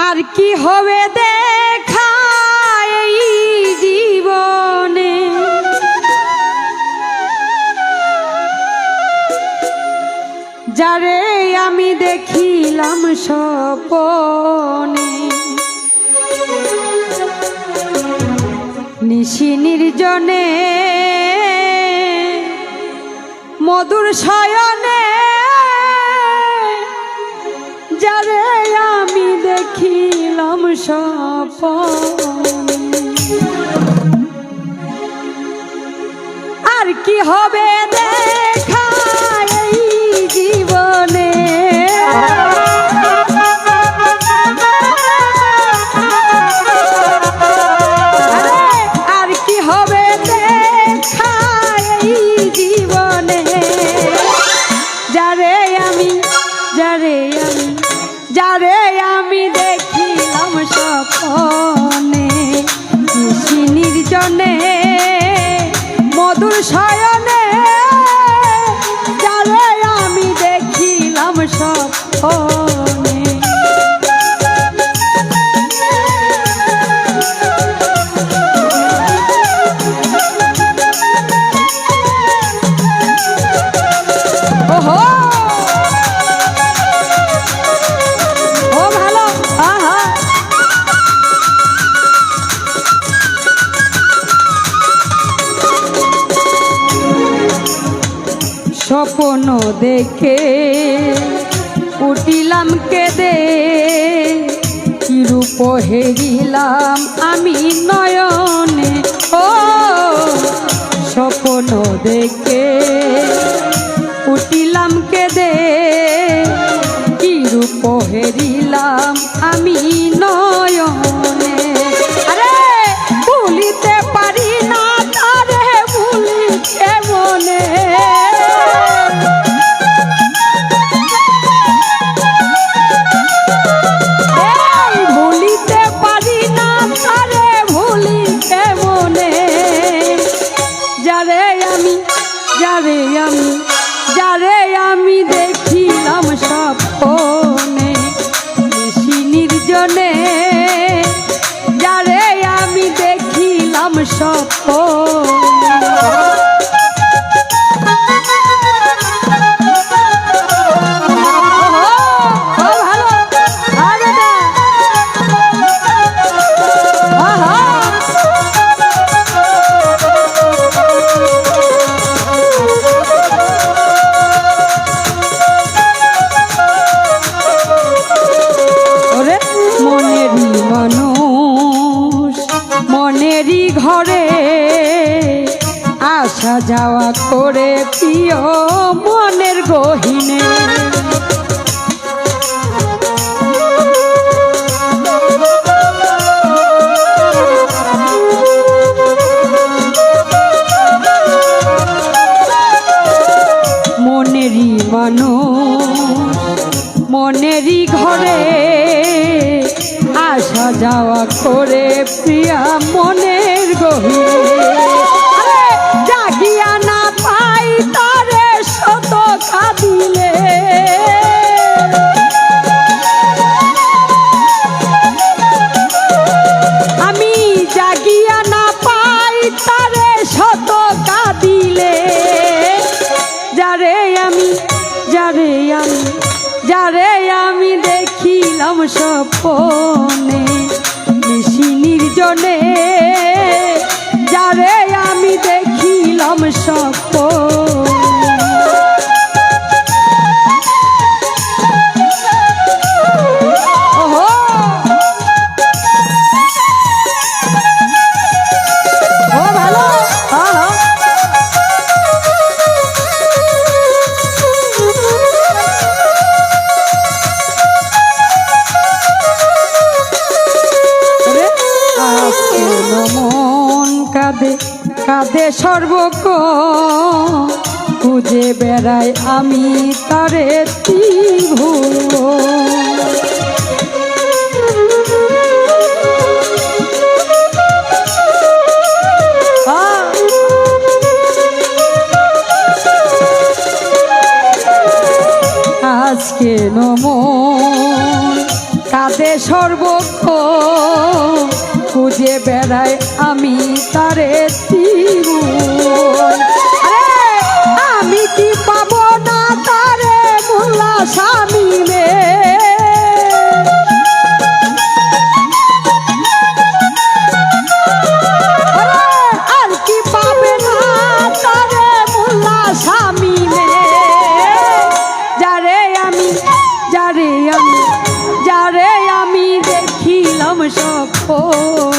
আর কি হবে দেখা জীবনে? যারে আমি দেখিলাম স্বপনে নিশি নির্জনে মধুর শয়নে যারে আর কি হবে দেখা স্বপ্ন দেখে উঠিলাম কেদে। কিরূপ হেরিলাম আমি নয়নে। ও স্বপ্ন দেখে দেখিলাম মনেরই ঘরে আসা যাওয়া করে প্রিয় মনের গহিনে। মনেরই মানুষ মনেরই ঘরে আসা যাওয়া করে প্রিয়া মনের গহিরে। দেখিলাম সপনে বেশি নির্জনে যারে আমি দেখিলাম স্বপ্ন। কাঁদে সর্বক খুঁজে বেড়াই আমি তারে আজকে নমন কাঁদে সর্বক্ষ বেড়াই আমি তারে। আমি কি পাবো না তারে মোল্লা স্বামী রে আরে, কি পাবে না তারে মোল্লা স্বামী রে যারে আমি যারে আমি যারে আমি দেখিলাম সপনে